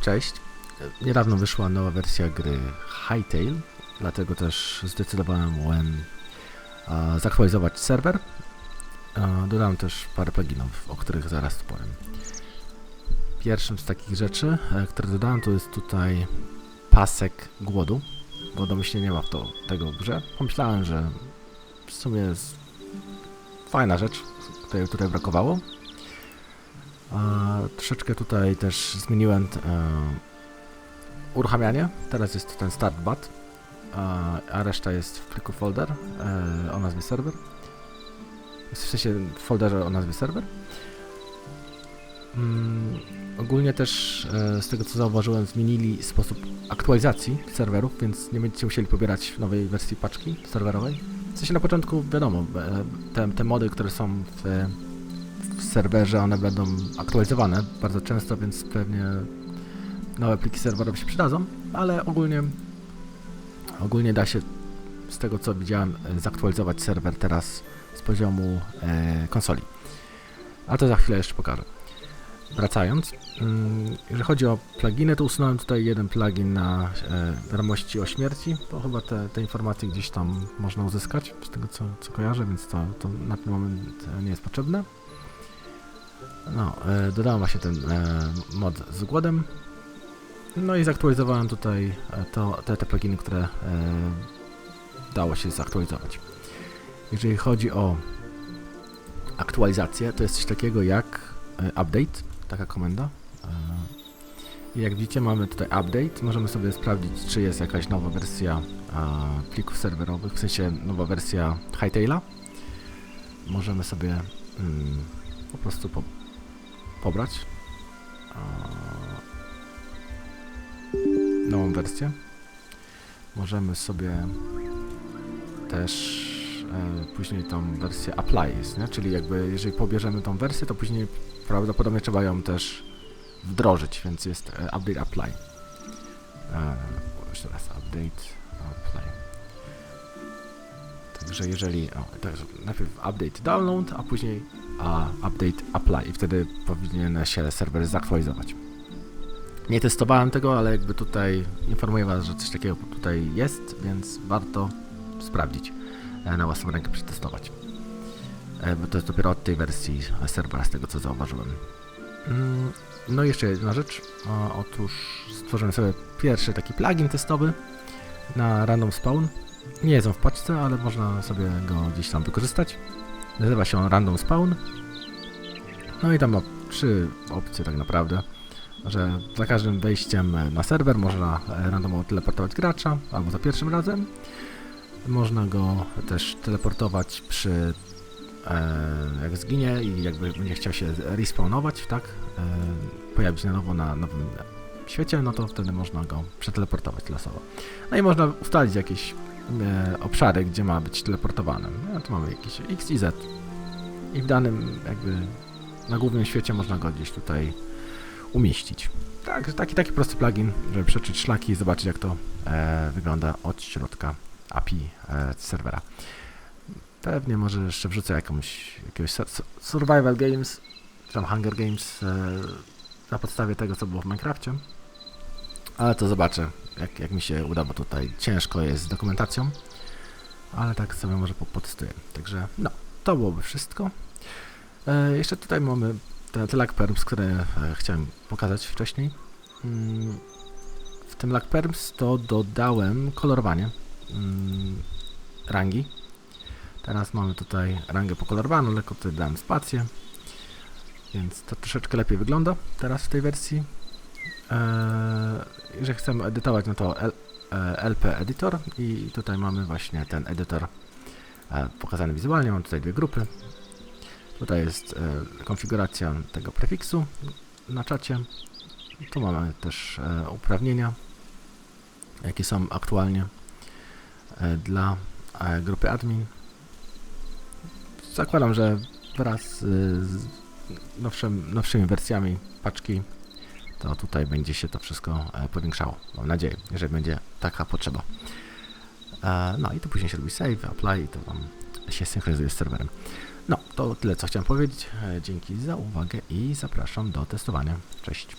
Cześć. Niedawno wyszła nowa wersja gry Hightail, dlatego też zdecydowałem when e, zaktualizować serwer. Dodałem też parę pluginów, o których zaraz powiem. Pierwszym z takich rzeczy, e, które dodałem, to jest tutaj pasek głodu, bo domyślnie nie ma w to, tego w grze. Pomyślałem, że w sumie jest fajna rzecz, której tutaj brakowało. Troszeczkę tutaj też zmieniłem e, uruchamianie. Teraz jest ten start bat, a, reszta jest w pliku folder e, o nazwie serwer. W sensie w folderze o nazwie serwer. Mm, ogólnie też e, z tego co zauważyłem zmienili sposób aktualizacji serwerów, więc nie będziecie musieli pobierać nowej wersji paczki serwerowej. W sensie na początku wiadomo, e, te, te mody, które są w serwerze, one będą aktualizowane bardzo często, więc pewnie nowe pliki serwerowe się przydadzą, ale ogólnie ogólnie da się z tego co widziałem e, zaktualizować serwer teraz z poziomu e, konsoli. Ale to za chwilę jeszcze pokażę. Wracając, mm, jeżeli chodzi o pluginy, to usunąłem tutaj jeden plugin na e, wiadomości o śmierci, bo chyba te, te informacje gdzieś tam można uzyskać, z tego co, co kojarzę, więc to, to na ten moment e, nie jest potrzebne. No, e, dodałem właśnie ten e, mod z głodem. No i zaktualizowałem tutaj e, to, te, te pluginy, które dało się zaktualizować. Jeżeli chodzi o aktualizację, to jest coś takiego jak update, taka komenda. I jak widzicie, mamy tutaj update. Możemy sobie sprawdzić, czy jest jakaś nowa wersja plików serwerowych, w sensie nowa wersja Hightaila. Możemy sobie mm, po prostu po, pobrać nową wersję. Możemy sobie też e, później tą wersję apply jest, nie? Czyli jakby jeżeli pobierzemy tą wersję, to później prawdopodobnie trzeba ją też wdrożyć, więc jest e, update apply. E, jeszcze raz update apply. Także jeżeli, o, także najpierw update download, a później a, update apply i wtedy powinien się serwer zaktualizować. Nie testowałem tego, ale jakby tutaj informuję Was, że coś takiego tutaj jest, więc warto sprawdzić e, na własną rękę przetestować. E, Bo to jest dopiero od tej wersji serwera, z tego co zauważyłem. Mm, No i jeszcze jedna rzecz. Otóż stworzyłem sobie pierwszy taki plugin testowy na random spawn. Nie on w paczce, ale można sobie go gdzieś tam wykorzystać. Nazywa się on random spawn. No i tam ma trzy opcje tak naprawdę że za każdym wejściem na serwer można randomowo teleportować gracza, albo za pierwszym razem. Można go też teleportować przy e, jak zginie i jakby będzie chciał się respawnować, tak? E, pojawić na nowo na nowym świecie, no to wtedy można go przeteleportować losowo. No i można ustalić jakieś obszary, gdzie ma być teleportowany. No tu mamy jakieś X i Z. I w danym jakby na głównym świecie można go gdzieś tutaj umieścić. Tak, taki, taki prosty plugin, żeby przeczyć szlaki i zobaczyć jak to e, wygląda od środka API e, serwera. Pewnie może jeszcze wrzucę jakąś, jakiegoś sur- sur- survival games, czy tam Hunger Games e, na podstawie tego co było w Minecrafcie. Ale to zobaczę jak, jak mi się uda, bo tutaj ciężko jest z dokumentacją. Ale tak sobie może po- potestuję. Także no, to byłoby wszystko. E, jeszcze tutaj mamy te, te lag perms, które e, chciałem pokazać wcześniej. Mm, w tym lag perms to dodałem kolorowanie mm, rangi. Teraz mamy tutaj rangę pokolorowaną, lekko tutaj dałem spację, więc to troszeczkę lepiej wygląda teraz w tej wersji. Eee, jeżeli chcemy edytować, no to L, e, LP Editor i tutaj mamy właśnie ten edytor e, pokazany wizualnie. Mam tutaj dwie grupy. Tutaj jest e, konfiguracja tego prefiksu na czacie. Tu mamy też e, uprawnienia, jakie są aktualnie e, dla e, grupy admin. Zakładam, że wraz e, z nowszym, nowszymi wersjami paczki to tutaj będzie się to wszystko e, powiększało. Mam nadzieję, jeżeli będzie taka potrzeba. E, no i tu później się robi save, apply i to się synchronizuje z serwerem. No, to tyle co chciałem powiedzieć. E, Dzięki za uwagę i zapraszam do testowania. Cześć.